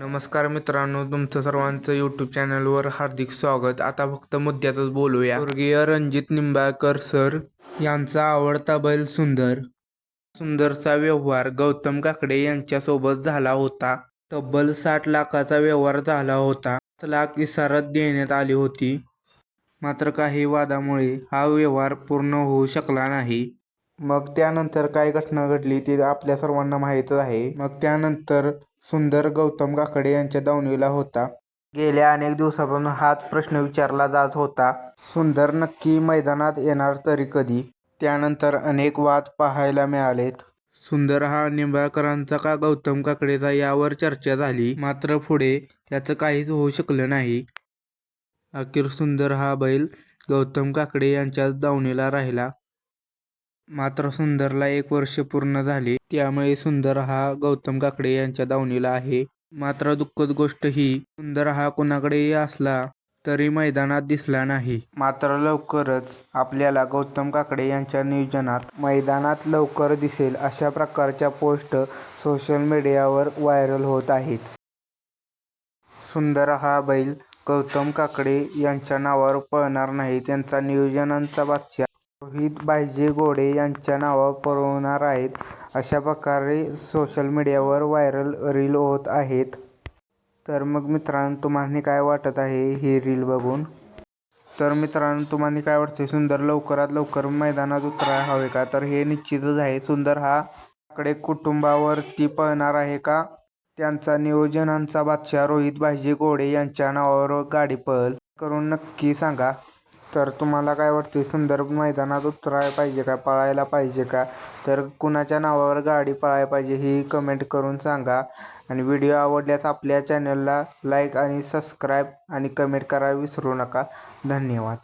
नमस्कार मित्रांनो तुमचं सर्वांचं यूट्यूब चॅनलवर हार्दिक स्वागत. आता फक्त मुद्द्यातच बोलूया. स्वर्गीय रणजित निंबाळकर सर यांचा आवडता बैल सुंदर. सुंदरचा व्यवहार गौतम काकडे यांच्यासोबत झाला होता. तब्बल साठ लाखाचा व्यवहार झाला होता. पाच लाख इसारत देण्यात आली होती. मात्र काही वादामुळे हा व्यवहार पूर्ण होऊ शकला नाही. मग त्यानंतर काय घटना घडली ते आपल्या सर्वांना माहीतच आहे. मग त्यानंतर सुंदर गौतम काकडे यांच्या दावणीला होता. गेल्या अनेक दिवसापासून हाच प्रश्न विचारला जात होता. सुंदर नक्की मैदानात येणार तरी कधी? त्यानंतर अनेक वाद पाहायला मिळालेत. सुंदर हा निंबाळकरांचा का गौतम काकडेचा यावर चर्चा झाली? मात्र पुढे त्याचं काहीच होऊ शकलं नाही. अखेर सुंदर हा बैल गौतम काकडे यांच्या दावणीला राहिला. मात्र सुंदरला एक वर्ष पूर्ण झाले. त्यामुळे सुंदर हा गौतम काकडे यांच्या दावणीला आहे. मात्र दुःखद गोष्ट ही सुंदर हा कुणाकडेही असला तरी मैदानात दिसला नाही. मात्र लवकरच आपल्याला गौतम काकडे यांच्या नियोजनात मैदानात लवकर दिसेल अशा प्रकारच्या पोस्ट सोशल मीडियावर व्हायरल होत आहेत. सुंदर हा बैल गौतम काकडे यांच्या नावावर पळणार नाही. त्यांचा नियोजनांचा बादशाह रोहित बायजे घोडे यांच्या नावावर पळवणार आहेत अशा प्रकारे सोशल मीडियावर व्हायरल रील होत आहेत. तर मग मित्रांनो तुम्हाला काय वाटत आहे ही रील बघून? तर मित्रांनो तुम्हाला काय वाटते सुंदर लवकरात लवकर मैदानात उतरायला हवे का? तर हे निश्चितच आहे. सुंदर हा कडे कुटुंबावरती पळणार आहे का? त्यांचा नियोजनांचा बादशाह रोहित भाईजी घोडे यांच्या नावावर गाडी पळ करून नक्की सांगा. तर तुम्हाला काय वाटते संदर्भ मैदानात उतरायला पाहिजे का पळायला पाहिजे का? तर कुणाच्या नावावर गाडी पळायला पाहिजे ही कमेंट करून सांगा. आणि व्हिडिओ आवडल्यास आपल्या चॅनलला लाईक आणि सबस्क्राईब आणि कमेंट करायला विसरू नका. धन्यवाद.